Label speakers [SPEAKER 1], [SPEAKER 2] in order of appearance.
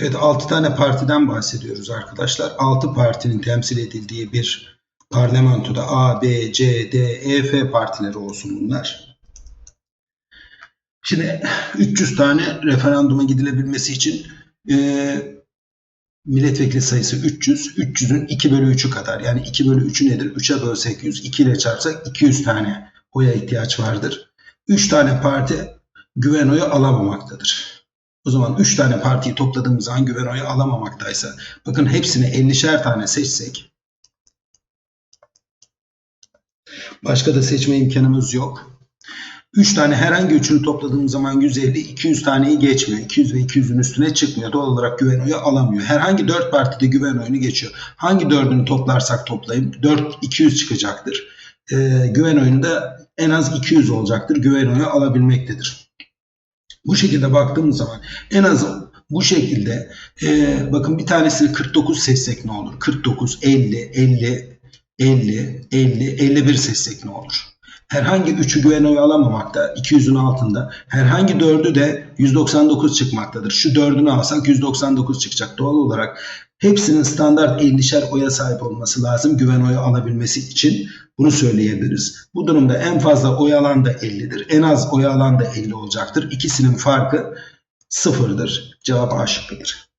[SPEAKER 1] Evet 6 tane partiden bahsediyoruz arkadaşlar. 6 partinin temsil edildiği bir parlamentoda A, B, C, D, E, F partileri olsun bunlar. Şimdi 300 tane referanduma gidilebilmesi için e, milletvekili sayısı 300. 300'ün 2 bölü 3'ü kadar. Yani 2 bölü 3'ü nedir? 3'e bölsek 100. 2 ile çarpsak 200 tane oya ihtiyaç vardır. 3 tane parti güven oyu alamamaktadır. O zaman 3 tane partiyi topladığımız zaman güven oyu alamamaktaysa bakın hepsini 50'şer tane seçsek başka da seçme imkanımız yok. 3 tane herhangi üçünü topladığımız zaman 150, 200 taneyi geçmiyor. 200 ve 200'ün üstüne çıkmıyor. Doğal olarak güven oyu alamıyor. Herhangi 4 partide güven oyunu geçiyor. Hangi dördünü toplarsak toplayayım 4 200 çıkacaktır. Ee, güven oyunu da en az 200 olacaktır. Güven oyu alabilmektedir. Bu şekilde baktığımız zaman en az bu şekilde e, bakın bir tanesini 49 seçsek ne olur? 49, 50, 50, 50, 50, 51 seçsek ne olur? Herhangi üçü güven oyu alamamakta 200'ün altında. Herhangi dördü de 199 çıkmaktadır. Şu dördünü alsak 199 çıkacak. Doğal olarak hepsinin standart 50'şer oya sahip olması lazım güven oyu alabilmesi için. Bunu söyleyebiliriz. Bu durumda en fazla oy alan da 50'dir. En az oy alan da 50 olacaktır. İkisinin farkı sıfırdır. Cevap A şıkkıdır.